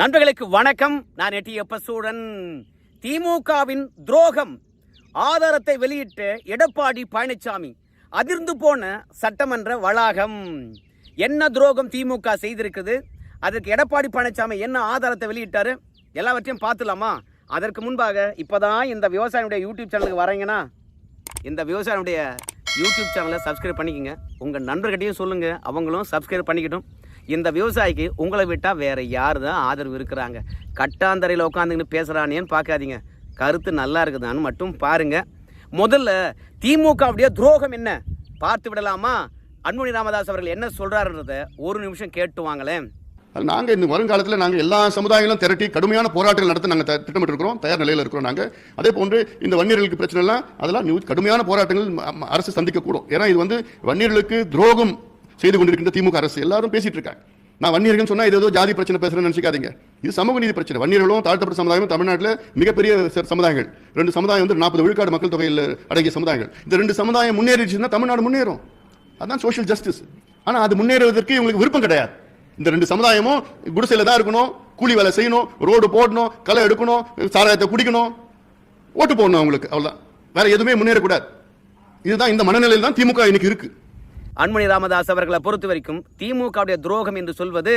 நண்பர்களுக்கு வணக்கம். நான் எட்டி சூழன் திமுகவின் துரோகம். ஆதாரத்தை வெளியிட்ட எடப்பாடி பழனிசாமி அதிர்ந்து போன சட்டமன்ற வளாகம். என்ன துரோகம் திமுக செய்திருக்குது? அதற்கு எடப்பாடி பழனிசாமி என்ன ஆதாரத்தை வெளியிட்டாரு? எல்லாவற்றையும் பார்த்துலாமா? அதற்கு முன்பாக இப்போதான் இந்த விவசாயினுடைய யூடியூப் சேனலுக்கு வரீங்கன்னா இந்த விவசாயினுடைய யூடியூப் சேனலை சப்ஸ்கிரைப் பண்ணிக்கோங்க. உங்கள் நண்பர்கிட்டையும் சொல்லுங்கள் அவங்களும் சப்ஸ்கிரைப் பண்ணிக்கிட்டோம். இந்த விவசாயிக்கு உங்களை விட்டால் வேறு யார் தான் ஆதரவு இருக்கிறாங்க? கட்டாந்தரையில் உட்காந்துங்கன்னு பேசுகிறானேன்னு பார்க்காதீங்க. கருத்து நல்லா இருக்குதான்னு மட்டும் பாருங்கள் முதல்ல திமுகவுடைய துரோகம் என்ன? பார்த்து விடலாமா? அன்புமணி ராமதாஸ் அவர்கள் என்ன சொல்கிறாருன்றத ஒரு நிமிஷம் கேட்டு வாங்களேன். அது நாங்கள் இந்த வருங்காலத்தில் நாங்கள் எல்லா சமுதாயங்களும் திரட்டி கடுமையான போராட்டங்கள் நடத்த நாங்கள் திட்டமிட்டு இருக்கிறோம் தயார் நிலையில் இருக்கிறோம் நாங்கள் அதே போன்று இந்த வன்னியர்களுக்கு பிரச்சனைலாம் அதெல்லாம் நியூ- கடுமையான போராட்டங்கள் அரசு சந்திக்கக்கூடும். ஏன்னா இது வந்து வன்னியர்களுக்கு துரோகம். செய்து கொண்டிருக்கின்ற திமுக அரசு. எல்லாரும் பேசிட்டு இருக்காங்க. நான் வன்னியர்கள் சொன்னால் இது ஏதோ ஜாதி பிரச்சனை பேசுகிறேன்னு நினச்சிக்காதீங்க. இது சமூக நீதி பிரச்சனை. வன்னியர்களும் தாழ்த்தப்பட்ட சமுதாயமும் தமிழ்நாட்டில் மிகப்பெரிய சமுதாயங்கள். ரெண்டு சமுதாயம் வந்து நாற்பது விழுக்காடு மக்கள் தொகையில் அடங்கிய சமுதாயங்கள். இந்த ரெண்டு சமுதாயம் முன்னேறிச்சுன்னா தமிழ்நாடு முன்னேறும். அதுதான் சோஷியல் ஜஸ்டிஸ் ஆனால் அது முன்னேறுவதற்கு இவங்களுக்கு விருப்பம் கிடையாது. இந்த ரெண்டு சமுதாயமும் குடிசையில் தான் இருக்கணும். கூலி வேலை செய்யணும். ரோடு போடணும். களை எடுக்கணும். சாராயத்தை குடிக்கணும். ஓட்டு போடணும் அவங்களுக்கு. அவ்வளோதான் வேற எதுவுமே முன்னேறக்கூடாது. இதுதான் இந்த மனநிலையில் தான் திமுக இன்னைக்கு இருக்குது அன்புமணி ராமதாஸ் அவர்களை பொறுத்த வரைக்கும் திமுகவுடைய துரோகம் என்று சொல்வது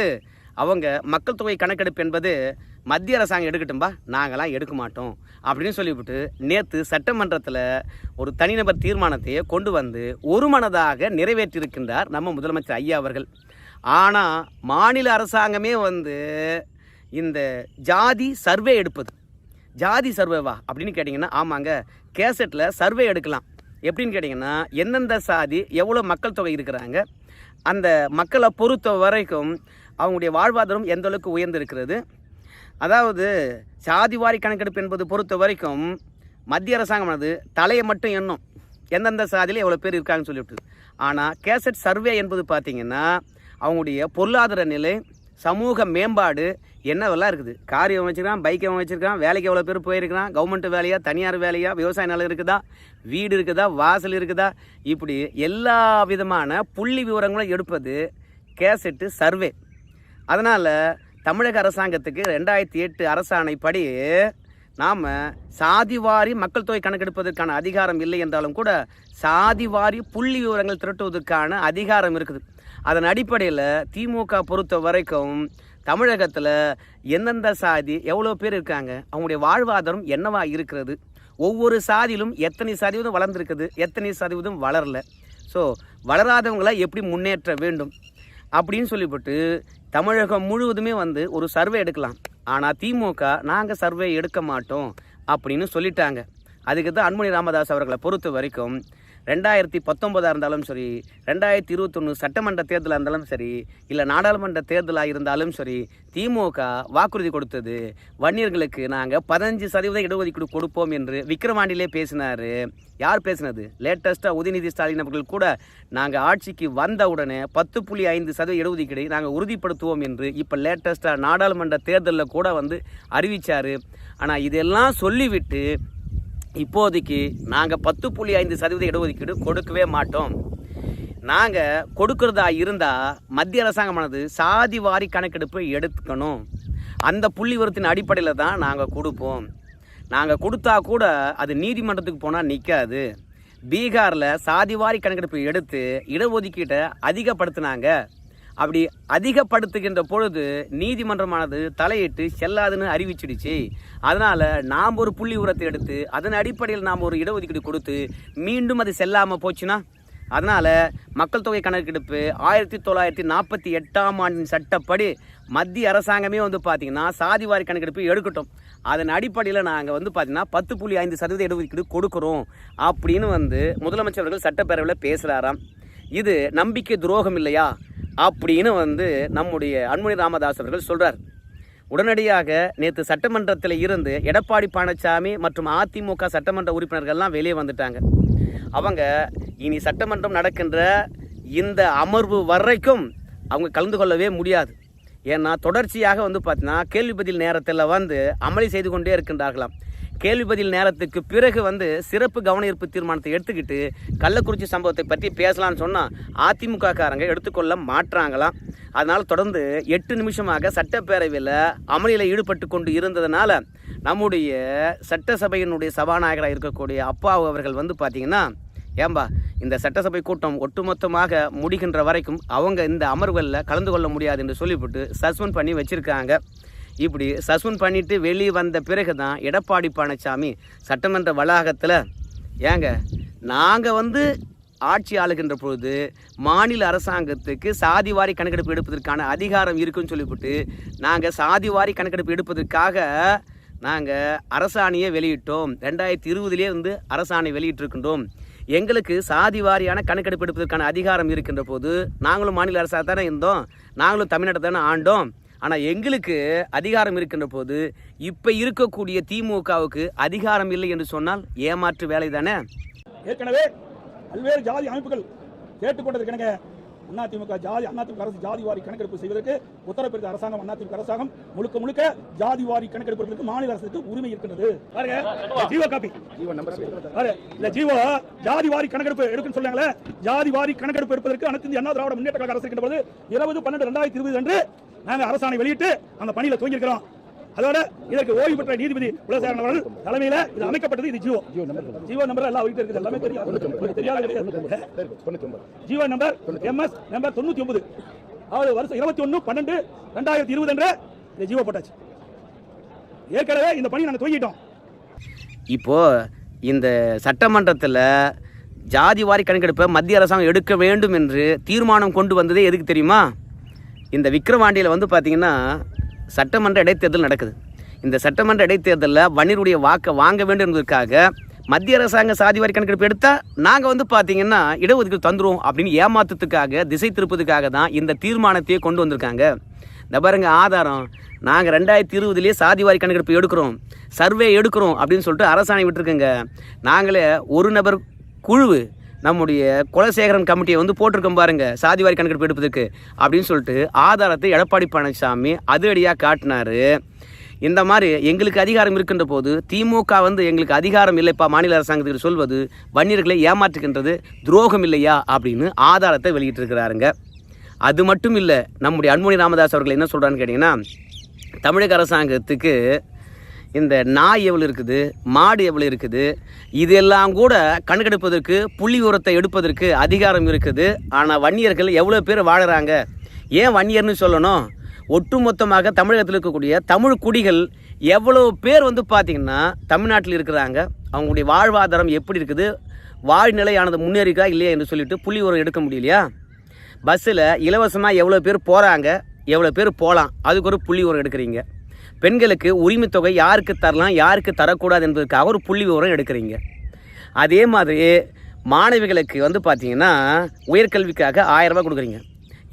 அவங்க மக்கள் தொகை கணக்கெடுப்பு என்பது மத்திய அரசாங்கம் எடுக்கட்டும்பா? நாங்களாம் எடுக்க மாட்டோம். அப்படின்னு சொல்லிவிட்டு நேற்று சட்டமன்றத்தில் ஒரு தனிநபர் தீர்மானத்தையே கொண்டு வந்து ஒரு மனதாக நிறைவேற்றியிருக்கின்றார் நம்ம முதலமைச்சர் ஐயா அவர்கள். ஆனால் மாநில அரசாங்கமே வந்து இந்த ஜாதி சர்வே எடுப்பது. ஜாதி சர்வேவா அப்படின்னு கேட்டிங்கன்னா ஆமாங்க கேசட்டில் சர்வே எடுக்கலாம். எப்படின்னு கேட்டிங்கன்னா எந்தெந்த சாதி எவ்வளோ மக்கள் தொகை இருக்கிறாங்க அந்த மக்களை பொறுத்த வரைக்கும் அவங்களுடைய வாழ்வாதாரம் எந்த அளவுக்கு உயர்ந்திருக்கிறது. அதாவது சாதிவாரி கணக்கெடுப்பு என்பது பொறுத்த வரைக்கும் மத்திய அரசாங்கமானது தலையை மட்டும் எண்ணும். எந்தெந்த சாதியில் எவ்வளோ பேர் இருக்காங்கன்னு சொல்லிவிட்டு. ஆனால் கேசட் சர்வே என்பது பார்த்திங்கன்னா அவங்களுடைய பொருளாதார நிலை சமூக மேம்பாடு என்னவெல்லாம் இருக்குது? கார் எவன் வச்சிருக்கான் பைக் எவன் வச்சிருக்கான் வேலைக்கு எவ்வளோ பேர் போயிருக்கிறான் கவர்மெண்ட் வேலையா தனியார் வேலையா விவசாய நிலம் இருக்குதா வீடு இருக்குதா வாசல் இருக்குதா? இப்படி எல்லா விதமான புள்ளி விவரங்களும் எடுப்பது கேசட்டு சர்வே அதனால் தமிழக அரசாங்கத்துக்கு ரெண்டாயிரத்தி எட்டு அரசாணைப்படி நாம் சாதிவாரி மக்கள் தொகை கணக்கெடுப்பதற்கான அதிகாரம் இல்லை என்றாலும் கூட சாதிவாரி புள்ளி விவரங்கள் திரட்டுவதற்கான அதிகாரம் இருக்குது. அதன் அடிப்படையில் திமுக பொறுத்த வரைக்கும் தமிழகத்தில் எந்தெந்த சாதி எவ்வளோ பேர் இருக்காங்க அவங்களுடைய வாழ்வாதாரம் என்னவா இருக்கிறது? ஒவ்வொரு சாதியிலும் எத்தனை சதவீதம் வளர்ந்துருக்குது எத்தனை சதவீதம் வளரல. ஸோ வளராதவங்களை எப்படி முன்னேற்ற வேண்டும் அப்படின்னு சொல்லிவிட்டு தமிழகம் முழுவதுமே வந்து ஒரு சர்வே எடுக்கலாம். ஆனால் திமுக நாங்கள் சர்வே எடுக்க மாட்டோம் அப்படின்னு சொல்லிட்டாங்க. அதுக்கு தான் அன்புமணி ராமதாஸ் அவர்களை பொறுத்த வரைக்கும் ரெண்டாயிரத்தி பத்தொன்பதாக இருந்தாலும் சரி ரெண்டாயிரத்தி இருபத்தொன்று சட்டமன்ற தேர்தலாக இருந்தாலும் சரி இல்லை நாடாளுமன்ற தேர்தலாக இருந்தாலும் சரி திமுக வாக்குறுதி கொடுத்தது. வன்னியர்களுக்கு நாங்கள் பதினஞ்சு சதவீத இடஒதுக்கீடு கொடுப்போம் என்று விக்ரவாண்டிலே பேசினார். யார் பேசினது? லேட்டஸ்ட்டாக உதயநிதி ஸ்டாலின் அவர்கள் கூட நாங்கள் ஆட்சிக்கு வந்த உடனே பத்து புள்ளி ஐந்து சதவீத இடஒதுக்கீடை நாங்கள் உறுதிப்படுத்துவோம் என்று இப்போ லேட்டஸ்ட்டாக நாடாளுமன்ற தேர்தலில் கூட வந்து அறிவித்தார் ஆனால் இதெல்லாம் சொல்லிவிட்டு இப்போதைக்கு நாங்கள் பத்து புள்ளி ஐந்து சதவீத இடஒதுக்கீடு கொடுக்கவே மாட்டோம். நாங்கள் கொடுக்கறதா இருந்தால் மத்திய அரசாங்கமானது சாதி வாரி கணக்கெடுப்பு எடுத்துக்கணும் அந்த புள்ளி விவரத்தின் அடிப்படையில் தான் நாங்கள் கொடுப்போம். நாங்கள் கொடுத்தா கூட அது நீதிமன்றத்துக்கு போனால் நிற்காது பீகாரில் சாதிவாரி கணக்கெடுப்பு எடுத்து இடஒதுக்கீட்டை அதிகப்படுத்தினாங்க. அப்படி அதிகப்படுத்துகின்ற பொழுது நீதிமன்றமானது தலையிட்டு செல்லாதுன்னு அறிவிச்சிடுச்சு. அதனால் நாம் ஒரு புள்ளி உரத்தை எடுத்து அதன் அடிப்படையில் நாம் ஒரு இடஒதுக்கீடு கொடுத்து மீண்டும் அது செல்லாமல் போச்சுன்னா? அதனால் மக்கள் தொகை கணக்கெடுப்பு ஆயிரத்தி தொள்ளாயிரத்தி நாற்பத்தி எட்டாம் ஆண்டின் சட்டப்படி மத்திய அரசாங்கமே வந்து பார்த்திங்கன்னா சாதிவாரி கணக்கெடுப்பு எடுக்கட்டும். அதன் அடிப்படையில் நாங்கள் வந்து பார்த்திங்கன்னா பத்து புள்ளி ஐந்து சதவீத இடஒதுக்கீடு கொடுக்குறோம். அப்படின்னு வந்து முதலமைச்சர் அவர்கள் சட்டப்பேரவையில் பேசுகிறாராம் இது நம்பிக்கை துரோகம் இல்லையா? அப்படின்னு வந்து நம்முடைய அன்புமணி ராமதாஸ் அவர்கள் சொல்கிறார் உடனடியாக நேற்று சட்டமன்றத்தில் இருந்து எடப்பாடி பழனிசாமி மற்றும் அதிமுக சட்டமன்ற உறுப்பினர்கள்லாம் வெளியே வந்துட்டாங்க. அவங்க இனி சட்டமன்றம் நடக்கின்ற இந்த அமர்வு வரைக்கும் அவங்க கலந்து கொள்ளவே முடியாது. ஏன்னா தொடர்ச்சியாக வந்து பார்த்தீங்கன்னா கேள்வி பதில் நேரத்தில் வந்து அமளி செய்து கொண்டே இருக்கின்றார்களாம். கேள்வி பதில் நேரத்துக்கு பிறகு வந்து சிறப்பு கவனஈர்ப்பு தீர்மானத்தை எடுத்துக்கிட்டு கள்ளக்குறிச்சி சம்பவத்தை பற்றி பேசலாம்னு சொன்னால் அதிமுக காரங்க எடுத்துக்கொள்ள மாற்றாங்களாம் அதனால் தொடர்ந்து எட்டு நிமிஷமாக சட்டப்பேரவையில் அமளியில் ஈடுபட்டு கொண்டு இருந்ததுனால நம்முடைய சட்டசபையினுடைய சபாநாயகராக இருக்கக்கூடிய அப்பாவு அவர்கள் வந்து பார்த்தீங்கன்னா ஏம்பா இந்த சட்டசபை கூட்டம் ஒட்டுமொத்தமாக முடிகின்ற வரைக்கும் அவங்க இந்த அமர்வுகளில் கலந்து கொள்ள முடியாது என்று சொல்லிவிட்டு சஸ்பெண்ட் பண்ணி வச்சுருக்காங்க. இப்படி சஸ்பெண்ட் பண்ணிட்டு வெளியே வந்த பிறகு தான் எடப்பாடி பழனிசாமி சட்டமன்ற வளாகத்தில் ஏங்க நாங்கள் வந்து ஆட்சி ஆளுகின்ற பொழுது மாநில அரசாங்கத்துக்கு சாதிவாரி கணக்கெடுப்பு எடுப்பதற்கான அதிகாரம் இருக்குன்னு சொல்லிவிட்டு நாங்கள் சாதிவாரி கணக்கெடுப்பு எடுப்பதற்காக நாங்கள் அரசாணையை வெளியிட்டோம். ரெண்டாயிரத்தி இருபதுலேயே வந்து அரசாணை வெளியிட்டிருக்கின்றோம். எங்களுக்கு சாதி வாரியான கணக்கெடுப்பு எடுப்பதற்கான அதிகாரம் இருக்கின்ற போது நாங்களும் மாநில அரசாக தானே இருந்தோம். நாங்களும் தமிழ்நாட்டை தானே ஆண்டோம். ஆனால் எங்களுக்கு அதிகாரம் இருக்கின்ற போது இப்போ இருக்கக்கூடிய திமுகவுக்கு அதிகாரம் இல்லை என்று சொன்னால் ஏமாற்று வேலை தானே ஏற்கனவே பல்வேறு ஜாதி அமைப்புகள் கேட்டுக்கொண்டதற்கு அதிமுக ஜாதி அதிமுக அரசு ஜாதி வாரி கணக்கெடுப்பு செய்வதற்கு உத்தரப்பிரதேச அரசாங்கம் அதிமுக அரசாங்கம் முழுக்க முழுக்க ஜாதி வாரி கணக்கெடுப்பதற்கு மாநில அரசுக்கு உரிமை இருக்கின்றது. பாருங்க ஜீவோ காப்பி. பாருங்க, இந்த ஜீவோ ஜாதி வாரி கணக்கெடுப்பு எடுக்குன்னு சொன்னாங்களே ஜாதி வாரி கணக்கெடுப்பு எடுப்பதற்கு அனைத்து இந்திய அண்ணா திராவிட முன்னேற்ற கழக அரசு இருக்கின்ற போது இருபது பன்னெண்டு ரெண்டாயிரத்தி இருபது அன்று நாங்க அரசாணை வெளியிட்டு அந்த பணியில துவங்கியிருக்கிறோம். அதோட இதற்கு ஓய்வு பெற்ற நீதிபதி குலசேகரன் அவர்கள் தலைமையில இது அமைக்கப்பட்டது இது ஜியோ. ஜியோ நம்பர் எல்லாம் அவர்கிட்ட இருக்குது எல்லாமே தெரியும். தெரியாத ஜியோ நம்பர் எம்எஸ் நம்பர் தொண்ணூத்தி ஒன்பது. அதாவது வருஷம் இருபத்தி ஒன்னு பன்னெண்டு ரெண்டாயிரத்தி இருபது என்ற இந்த ஜியோ போட்டாச்சு. ஏற்கனவே இந்த பணி நாங்கள் துவங்கிட்டோம். இப்போது இந்த சட்டமன்றத்தில் ஜாதி வாரி கணக்கெடுப்பை மத்திய அரசாங்கம் எடுக்க வேண்டும் என்று தீர்மானம் கொண்டு வந்ததே எதுக்கு தெரியுமா? இந்த விக்கிரவாண்டியில் வந்து பார்த்திங்கன்னா சட்டமன்ற இடைத்தேர்தல் நடக்குது. இந்த சட்டமன்ற இடைத்தேர்தலில் வன்னியருடைய வாக்கை வாங்க வேண்டும் என்பதற்காக மத்திய அரசாங்க சாதி வாரி கணக்கெடுப்பு எடுத்தால் நாங்கள் வந்து பார்த்தீங்கன்னா இடஒதுக்கீடு தந்துடும் அப்படின்னு ஏமாத்துறதுக்காக திசை திருப்பதுக்காக தான் இந்த தீர்மானத்தையே கொண்டு வந்திருக்காங்க. இந்த பாருங்க ஆதாரம். நாங்கள் ரெண்டாயிரத்தி இருபதுலேயே சாதிவாரி கணக்கெடுப்பு எடுக்கிறோம். சர்வே எடுக்கிறோம் அப்படின்னு சொல்லிட்டு அரசாணை விட்டுருக்கோங்க. நாங்களே ஒரு நபர் குழு நம்முடைய குலசேகரன் கமிட்டியை வந்து போட்டிருக்கோம் பாருங்க. சாதிவாரி கணக்கெடுப்பு எடுப்பதற்கு அப்படின்னு சொல்லிட்டு ஆதாரத்தை எடப்பாடி பழனிசாமி அதிரடியாக காட்டினாரு. இந்த மாதிரி எங்களுக்கு அதிகாரம் இருக்கின்ற போது திமுக வந்து எங்களுக்கு அதிகாரம் இல்லைப்பா மாநில அரசாங்கத்துக்கு சொல்வது வன்னியர்களை ஏமாற்றுகின்றது துரோகம் இல்லையா அப்படின்னு ஆதாரத்தை வெளியிட்டிருக்கிறாருங்க. அது மட்டும் இல்லை நம்முடைய அன்புமணி ராமதாஸ் அவர்கள் என்ன சொல்கிறான்னு கேட்டிங்கன்னா தமிழக அரசாங்கத்துக்கு இந்த நாய் எவ்வளோ இருக்குது? மாடு எவ்வளோ இருக்குது? இதெல்லாம் கூட கணக்கெடுப்பதற்கு புள்ளி உரத்தை எடுப்பதற்கு அதிகாரம் இருக்குது. ஆனால் வன்னியர்கள் எவ்வளோ பேர் வாழுறாங்க? ஏன் வன்னியர்னு சொல்லணும்? ஒட்டுமொத்தமாக தமிழகத்தில் இருக்கக்கூடிய தமிழ் குடிகள் எவ்வளோ பேர் வந்து பார்த்திங்கன்னா தமிழ்நாட்டில் இருக்கிறாங்க. அவங்களுடைய வாழ்வாதாரம் எப்படி இருக்குது? வாழ்நிலையானது முன்னேறிக்கா இல்லையா என்று சொல்லிட்டு புள்ளி உரம் எடுக்க முடியலையா? பஸ்ஸில் இலவசமாக எவ்வளோ பேர் போகிறாங்க எவ்வளோ பேர் போகலாம்? அதுக்கு ஒரு புள்ளி உரம் எடுக்கிறீங்க. பெண்களுக்கு உரிமைத்தொகை தொகை யாருக்கு தரலாம் யாருக்கு தரக்கூடாது என்பதற்காக ஒரு புள்ளி விவரம் எடுக்கிறீங்க. அதே மாதிரி மாணவிகளுக்கு வந்து பார்த்தீங்கன்னா உயர்கல்விக்காக ஆயிரரூபா கொடுக்குறீங்க.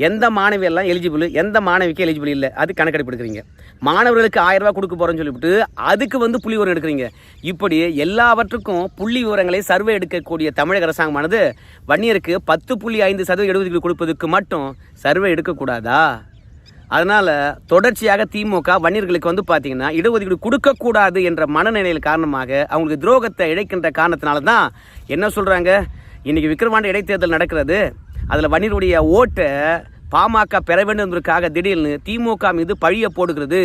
எந்த மாணவி எல்லாம் எலிஜிபிள் எந்த மாணவிக்கு எலிஜிபிள் இல்லை அது கணக்கெடுப்பு எடுக்கிறீங்க. மாணவர்களுக்கு ஆயிரம் கொடுக்க போகிறோன்னு சொல்லிவிட்டு அதுக்கு வந்து புள்ளி விவரம் எடுக்கிறீங்க. இப்படி எல்லாவற்றுக்கும் புள்ளி விவரங்களை சர்வே எடுக்கக்கூடிய தமிழக அரசாங்கமானது வன்னியருக்கு பத்து புள்ளி ஐந்து சதவீத இடஒதுக்கீடு கொடுப்பதற்கு மட்டும் சர்வே எடுக்கக்கூடாதா? அதனால் தொடர்ச்சியாக திமுக வன்னியர்களுக்கு வந்து பார்த்தீங்கன்னா இடஒதுக்கீடு கொடுக்கக்கூடாது என்ற மனநிலையில் காரணமாக அவங்களுக்கு துரோகத்தை இழைக்கின்ற காரணத்தினால தான் என்ன சொல்கிறாங்க இன்றைக்கி விக்ரவாண்டி இடைத்தேர்தல் நடக்கிறது. அதில் வன்னியருடைய ஓட்டை பாமக பெற வேண்டும் என்பதற்காக திடீர்னு திமுக மீது பழிய போடுகிறது.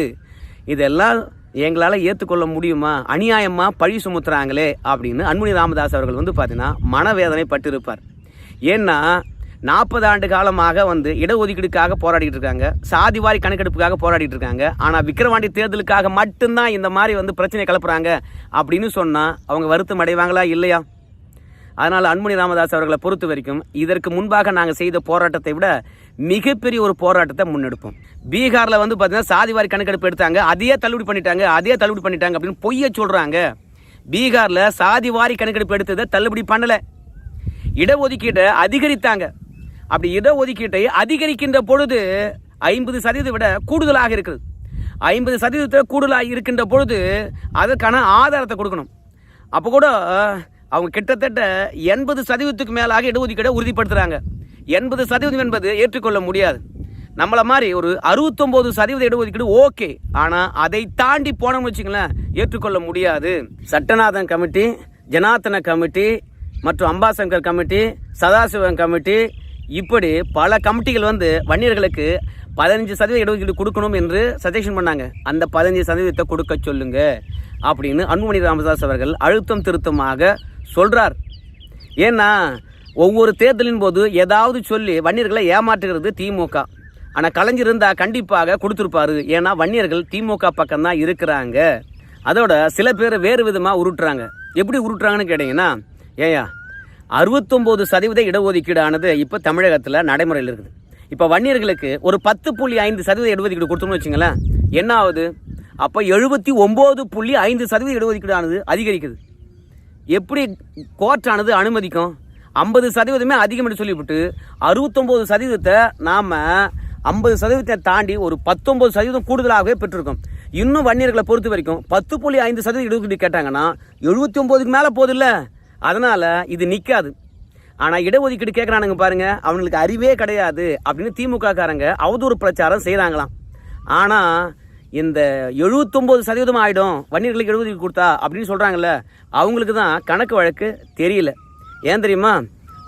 இதெல்லாம் எங்களால் ஏற்றுக்கொள்ள முடியுமா? அநியாயமாக பழி சுமத்துறாங்களே அப்படின்னு அன்புமணி ராமதாஸ் அவர்கள் வந்து பார்த்தீங்கன்னா மனவேதனை பட்டிருப்பார் ஏன்னா நாற்பது ஆண்டு காலமாக வந்து இடஒதுக்கீடுக்காக போராடிட்டு இருக்காங்க. சாதிவாரி கணக்கெடுப்புக்காக போராடிட்டு இருக்காங்க. ஆனால் விக்கிரவாண்டி தேர்தலுக்காக மட்டும்தான் இந்த மாதிரி வந்து பிரச்சனை கிளப்புறாங்க அப்படின்னு சொன்னால் அவங்க வருத்தம் அடைவாங்களா? இல்லையா? அதனால் அன்புமணி ராமதாஸ் அவர்களை பொறுத்த வரைக்கும் இதற்கு முன்பாக நாங்கள் செய்த போராட்டத்தை விட மிகப்பெரிய ஒரு போராட்டத்தை முன்னெடுப்போம். பீகாரில் வந்து பார்த்தீங்கன்னா சாதிவாரி கணக்கெடுப்பு எடுத்தாங்க. அதையே தள்ளுபடி பண்ணிட்டாங்க அதையே தள்ளுபடி பண்ணிட்டாங்க அப்படின்னு பொய்ய சொல்கிறாங்க பீகாரில் சாதிவாரி கணக்கெடுப்பு எடுத்ததை தள்ளுபடி பண்ணலை. இடஒதுக்கீட்டை அதிகரித்தாங்க. அப்படி இடஒதுக்கீட்டை அதிகரிக்கின்ற பொழுது ஐம்பது சதவீதம் விட கூடுதலாக இருக்குது ஐம்பது சதவீதத்தை கூடுதலாக இருக்கின்ற பொழுது அதற்கான ஆதாரத்தை கொடுக்கணும். அப்போ கூட அவங்க கிட்டத்தட்ட எண்பது சதவீதத்துக்கு மேலாக இடஒதுக்கீடை உறுதிப்படுத்துகிறாங்க எண்பது சதவீதம் என்பது ஏற்றுக்கொள்ள முடியாது. நம்மளை மாதிரி ஒரு அறுபத்தொம்போது சதவீத இடஒதுக்கீடு ஓகே. ஆனால் அதை தாண்டி போனோம்னு வச்சுங்களேன் ஏற்றுக்கொள்ள முடியாது. சட்டநாதன் கமிட்டி ஜனார்த்தன கமிட்டி மற்றும் அம்பாசங்கர் கமிட்டி சதாசிவன் கமிட்டி இப்படி பல கமிட்டிகள் வந்து வன்னியர்களுக்கு பதினஞ்சு சதவீத இடஒதுக்கீடு கொடுக்கணும் என்று சஜஷன் பண்ணாங்க. அந்த பதினஞ்சு சதவீதத்தை கொடுக்க சொல்லுங்க அப்படின்னு அன்புமணி ராமதாஸ் அவர்கள் அழுத்தம் திருத்தமாக சொல்றார். ஏன்னா ஒவ்வொரு தேர்தலின் போது ஏதாவது சொல்லி வன்னியர்களை ஏமாற்றுகிறது திமுக. ஆனால் கலைஞர் இருந்தால் கண்டிப்பாக கொடுத்துருப்பாரு. ஏன்னா வன்னியர்கள் திமுக பக்கம் தான் இருக்கிறாங்க. அதோட சில பேர் வேறு விதமாக உருட்டுறாங்க. எப்படி உருட்டுறாங்கன்னு கேட்டிங்கன்னா ஏயா அறுபத்தொம்போது சதவீத இடஒதுக்கீடானது இப்போ தமிழகத்தில் நடைமுறையில் இருக்குது. இப்போ வன்னியர்களுக்கு ஒரு பத்து புள்ளி ஐந்து சதவீத இடஒதுக்கீடு கொடுத்தோம்னு வச்சுங்களேன் என்ன ஆகுது அப்போ எழுபத்தி ஒம்பது புள்ளி ஐந்து சதவீத இடஒதுக்கீடானது அதிகரிக்குது. எப்படி கோர்ட்டானது அனுமதிக்கும்? ஐம்பது சதவீதமே அதிகம் என்று சொல்லிவிட்டு அறுபத்தொம்போது சதவீதத்தை நாம் ஐம்பது சதவீதத்தை தாண்டி ஒரு பத்தொம்பது சதவீதம் கூடுதலாகவே பெற்றிருக்கோம். இன்னும் வன்னியர்களை பொறுத்த வரைக்கும் பத்து புள்ளி ஐந்து சதவீதம் இடஒதுக்கீடு கேட்டாங்கன்னா எழுபத்தி ஒம்போதுக்கு மேலே போதில்லை? அதனால் இது நிற்காது ஆனால் இடஒதுக்கீடு கேட்குறானுங்க பாருங்கள் அவங்களுக்கு அறிவே கிடையாது அப்படின்னு திமுக காரங்க அவதூறு பிரச்சாரம் செய்கிறாங்களாம் ஆனால் இந்த எழுபத்தொம்போது சதவீதம் ஆகிடும் வன்னியர்களுக்கு இடஒதுக்கீடு கொடுத்தா அப்படின்னு சொல்கிறாங்கல்ல அவங்களுக்கு தான் கணக்கு வழக்கு தெரியல. ஏன் தெரியுமா?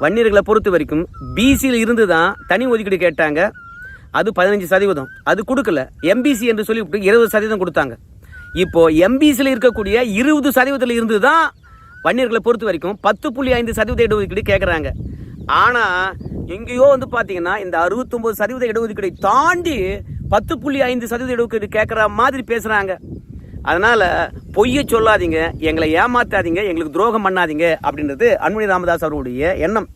வன்னியர்களை பொறுத்த வரைக்கும் பிசியில் இருந்து தான் தனி ஒதுக்கீடு கேட்டாங்க. அது பதினஞ்சு சதவீதம். அது கொடுக்கல. எம்பிசி என்று சொல்லி இருபது சதவீதம் கொடுத்தாங்க. இப்போது எம்பிசியில் இருக்கக்கூடிய இருபது சதவீதத்தில் இருந்து தான் வன்னியர்களை பொறுத்த வரைக்கும் பத்து புள்ளி ஐந்து சதவீத இடஒதுக்கீடு கேட்குறாங்க ஆனால் எங்கேயோ வந்து பார்த்தீங்கன்னா இந்த அறுபத்தொம்போது சதவீத இடஒதுக்கீடை தாண்டி பத்து புள்ளி ஐந்து சதவீத இடஒதுக்கீடு கேட்குற மாதிரி பேசுகிறாங்க அதனால் பொய்யை சொல்லாதீங்க எங்களை ஏமாற்றாதீங்க எங்களுக்கு துரோகம் பண்ணாதீங்க அப்படின்றது அன்புமணி ராமதாஸ் அவர்களுடைய எண்ணம்.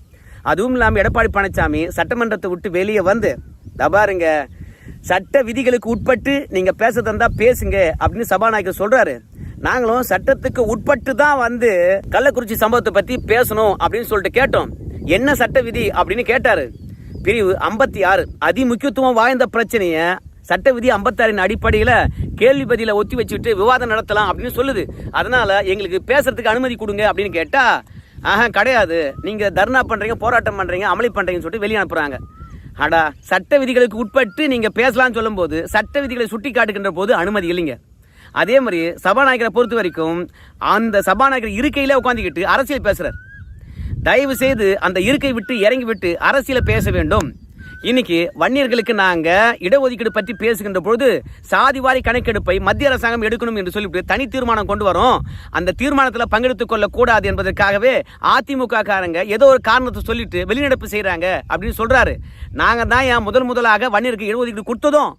அதுவும் இல்லாமல் எடப்பாடி பழனிசாமி சட்டமன்றத்தை விட்டு வெளியே வந்து தபாருங்க சட்ட விதிகளுக்கு உட்பட்டு நீங்கள் பேச தந்தால் பேசுங்க அப்படின்னு சபாநாயகர் சொல்கிறாரு நாங்களும் சட்டத்துக்கு உட்பட்டு தான் வந்து கள்ளக்குறிச்சி சம்பவத்தை பத்தி பேசணும் அப்படின்னு சொல்லிட்டு கேட்டோம். என்ன சட்ட விதி அப்படின்னு கேட்டாரு. பிரிவு ஐம்பத்தி ஆறு. அதி முக்கியத்துவம் வாய்ந்த பிரச்சனைய சட்ட விதி ஐம்பத்தாறின் அடிப்படையில் கேள்வி பதில ஒத்தி வச்சுட்டு விவாதம் நடத்தலாம் அப்படின்னு சொல்லுது. அதனால எங்களுக்கு பேசுறதுக்கு அனுமதி கொடுங்க அப்படின்னு கேட்டா ஆஹா கிடையாது. நீங்க தர்ணா பண்றீங்க போராட்டம் பண்றீங்க அமளி பண்றீங்கன்னு சொல்லிட்டு வெளியே அனுப்புறாங்க. அடா சட்ட விதிகளுக்கு உட்பட்டு நீங்க பேசலாம்னு சொல்லும்போது சட்ட விதிகளை சுட்டி காட்டுகின்ற போது அனுமதி இல்லைங்க. அதே மாதிரி சபாநாயகரை பொறுத்த வரைக்கும் அந்த சபாநாயகர் இருக்கையில உட்காந்துக்கிட்டு அரசியல் பேசுறார். தயவு செய்து அந்த இருக்கை விட்டு இறங்கி விட்டு அரசியல பேச வேண்டும். இன்னைக்கு வன்னியர்களுக்கு நாங்க இடஒதுக்கீடு பற்றி பேசுகின்ற பொழுது சாதிவாரி கணக்கெடுப்பை மத்திய அரசாங்கம் எடுக்கணும் என்று சொல்லிவிட்டு தனி தீர்மானம் கொண்டு வரோம். அந்த தீர்மானத்தில் பங்கெடுத்துக் கொள்ளக்கூடாது என்பதற்காகவே அதிமுக காரங்க ஏதோ ஒரு காரணத்தை சொல்லிட்டு வெளிநடப்பு செய்கிறாங்க அப்படின்னு சொல்றாரு. நாங்கள் தான் ஏன் முதல் முதலாக வன்னியருக்கு இடஒதுக்கீடு கொடுத்ததும்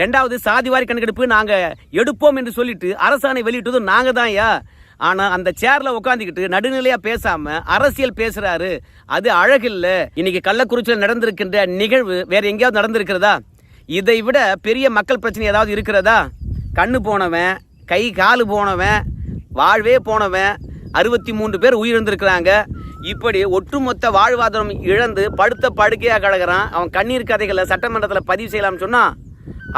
ரெண்டாவது சாதிவாரி கணக்கெடுப்பு நாங்கள் எடுப்போம் என்று சொல்லிட்டு அரசாணை வெளியிட்டதும் நாங்கள் தான் ஐயா. ஆனால் அந்த சேரில் உட்காந்துக்கிட்டு நடுநிலையாக பேசாம அரசியல் பேசுறாரு. அது அழகில்ல. இன்னைக்கு கள்ளக்குறிச்சியில் நடந்திருக்கின்ற நிகழ்வு வேற எங்கேயாவது நடந்திருக்கிறதா? இதை விட பெரிய மக்கள் பிரச்சனை ஏதாவது இருக்கிறதா? கண்ணு போனவன் கை காலு போனவன் வாழ்வே போனவன் அறுபத்தி மூன்று பேர் உயிரிழந்திருக்கிறாங்க. இப்படி ஒட்டுமொத்த வாழ்வாதாரம் இழந்து படுத்த படுக்கையாக கழகிறான் அவன் கண்ணீர் கதைகளை சட்டமன்றத்தில் பதிவு செய்யலாம்னு சொன்னால்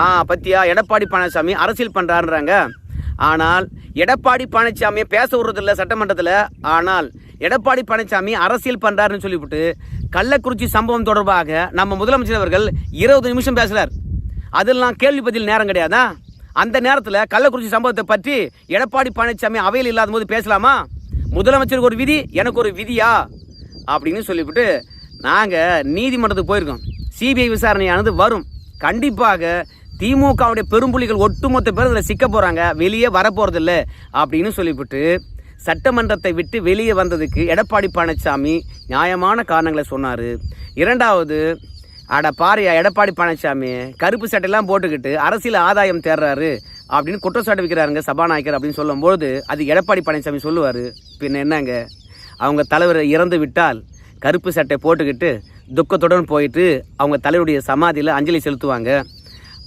ஆ பத்தியா? எடப்பாடி பழனிசாமி அரசியல் பண்ணுறாருன்றாங்க ஆனால் எடப்பாடி பழனிசாமியை பேச விடுறதில்ல சட்டமன்றத்தில். ஆனால் எடப்பாடி பழனிசாமி அரசியல் பண்ணுறாருன்னு சொல்லிவிட்டு கள்ளக்குறிச்சி சம்பவம் தொடர்பாக நம்ம முதலமைச்சர் அவர்கள் இருபது நிமிஷம் பேசுகிறார் அதெல்லாம் கேள்வி பதில் நேரம் கிடையாதா? அந்த நேரத்தில் கள்ளக்குறிச்சி சம்பவத்தை பற்றி எடப்பாடி பழனிசாமி அவையில் இல்லாத போது பேசலாமா? முதலமைச்சருக்கு ஒரு விதி எனக்கு ஒரு விதியா? அப்படின்னு சொல்லிவிட்டு நாங்கள் நீதிமன்றத்துக்கு போயிருக்கோம். சிபிஐ விசாரணையானது வரும். கண்டிப்பாக திமுகவுடைய பெரும்புலிகள் ஒட்டுமொத்த பேர் இதில் சிக்க போகிறாங்க வெளியே வரப்போகிறதில்ல அப்படின்னு சொல்லிவிட்டு சட்டமன்றத்தை விட்டு வெளியே வந்ததுக்கு எடப்பாடி பழனிசாமி நியாயமான காரணங்களை சொன்னார். இரண்டாவது அட பாரியா எடப்பாடி பழனிசாமி கருப்பு சட்டையெல்லாம் போட்டுக்கிட்டு அரசியல் ஆதாயம் தேடுறாரு அப்படின்னு குற்றச்சாட்டு வைக்கிறாருங்க சபாநாயகர் அப்படின்னு சொல்லும்போது அது எடப்பாடி பழனிசாமி சொல்லுவார். பின்ன என்னங்க? அவங்க தலைவர் இறந்து விட்டால் கருப்பு சட்டை போட்டுக்கிட்டு துக்கத்துடன் போயிட்டு அவங்க தலைவருடைய சமாதியில் அஞ்சலி செலுத்துவாங்க.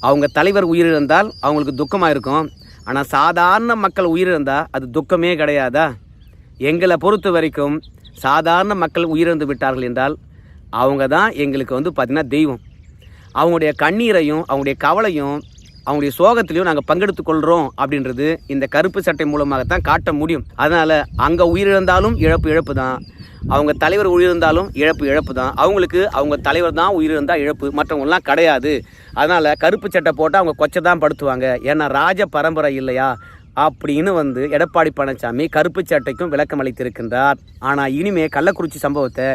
அவங்க தலைவர் உயிரிழந்தால் அவங்களுக்கு துக்கமாக இருக்கும். ஆனால் சாதாரண மக்கள் உயிரிழந்தால் அது துக்கமே கிடையாதா? எங்களை பொறுத்த வரைக்கும் சாதாரண மக்கள் உயிரிழந்து விட்டார்கள் என்றால் அவங்க தான் எங்களுக்கு வந்து பார்த்திங்கன்னா தெய்வம். அவங்களுடைய கண்ணீரையும் அவங்களுடைய கவலையும் அவங்களுடைய சோகத்திலையும் நாங்கள் பங்கெடுத்து கொள்கிறோம் அப்படின்றது இந்த கருப்பு சட்டை மூலமாகத்தான் காட்ட முடியும். அதனால் அங்கே உயிரிழந்தாலும் இழப்பு இழப்பு தான் அவங்க தலைவர் உயிரிழந்தாலும் இழப்பு இழப்பு தான். அவங்களுக்கு அவங்க தலைவர் தான் உயிரிழந்தால் இழப்பு. மற்றவங்களாம் கிடையாது. அதனால் கருப்பு சட்டை போட்டால் அவங்க கொச்சை தான் படுத்துவாங்க. ஏன்னா ராஜ பரம்பரை இல்லையா? அப்படின்னு வந்து எடப்பாடி பழனிசாமி கருப்பு சட்டைக்கும் விளக்கம் அளித்திருக்கின்றார். ஆனால் இனிமே கள்ளக்குறிச்சி சம்பவத்தை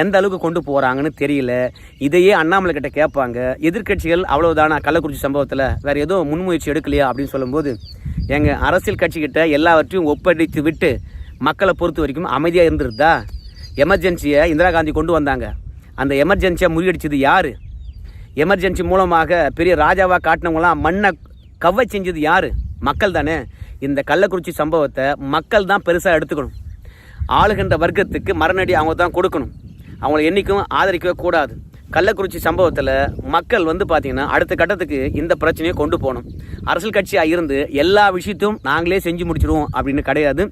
எந்த அளவுக்கு கொண்டு போகிறாங்கன்னு தெரியல. இதையே அண்ணாமலை கிட்ட கேட்பாங்க. எதிர்க்கட்சிகள் அவ்வளோதானா கள்ளக்குறிச்சி சம்பவத்தில்? வேறு எதுவும் முன்முயற்சி எடுக்கலையா அப்படின்னு சொல்லும்போது எங்கள் அரசியல் கட்சிக்கிட்ட எல்லாவற்றையும் ஒப்படைத்து விட்டு மக்களை பொறுத்த வரைக்கும் அமைதியாக இருந்துருதா எமர்ஜென்சியை இந்திரா காந்தி கொண்டு வந்தாங்க. அந்த எமர்ஜென்சியை முறியடிச்சது யார்? எமர்ஜென்சி மூலமாக பெரிய ராஜாவாக காட்டினவங்களாம் மண்ணை கவ்வை செஞ்சது யார்? மக்கள் தானே. இந்த கள்ளக்குறிச்சி சம்பவத்தை மக்கள் தான் பெருசாக எடுத்துக்கணும். ஆளுகின்ற வர்க்கத்துக்கு மரணடி அவங்க தான் கொடுக்கணும். அவங்கள என்றைக்கும் ஆதரிக்கவே கூடாது. கள்ளக்குறிச்சி சம்பவத்தில் மக்கள் வந்து பார்த்தீங்கன்னா அடுத்த கட்டத்துக்கு இந்த பிரச்சனையை கொண்டு போகணும். அரசியல் கட்சியாக இருந்து எல்லா விஷயத்தையும் நாங்களே செஞ்சு முடிச்சிடுவோம் அப்படின்னு கிடையாது.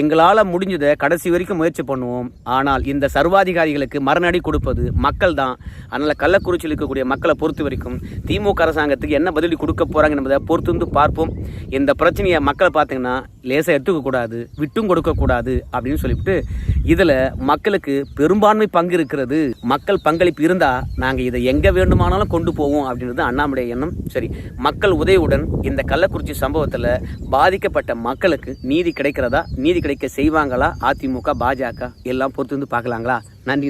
எங்களால் முடிஞ்சதை கடைசி வரைக்கும் முயற்சி பண்ணுவோம். ஆனால் இந்த சர்வாதிகாரிகளுக்கு மரணடி கொடுப்பது மக்கள் தான். அதனால் கள்ளக்குறிச்சியில் இருக்கக்கூடிய மக்களை பொறுத்த வரைக்கும் திமுக அரசாங்கத்துக்கு என்ன பதிலடி கொடுக்க போகிறாங்க என்பதை பொறுத்து வந்து பார்ப்போம். இந்த பிரச்சனையை மக்களை பார்த்தீங்கன்னா லேசாக எடுத்துக்கக்கூடாது விட்டும் கொடுக்கக்கூடாது அப்படின்னு சொல்லிவிட்டு இதில் மக்களுக்கு பெரும்பான்மை பங்கு இருக்கிறது. மக்கள் பங்களிப்பு இருந்தால் நாங்கள் இதை எங்கே வேண்டுமானாலும் கொண்டு போவோம் அப்படின்றது அண்ணாமலை எண்ணம். சரி மக்கள் உதவியுடன் இந்த கள்ளக்குறிச்சி சம்பவத்தில் பாதிக்கப்பட்ட மக்களுக்கு நீதி கிடைக்கிறதா? நீதி கிடைக்க செய்வாங்களா? அதிமுக பாஜக எல்லாம் பொறுத்து வந்து பார்க்கலாங்களா நன்றி.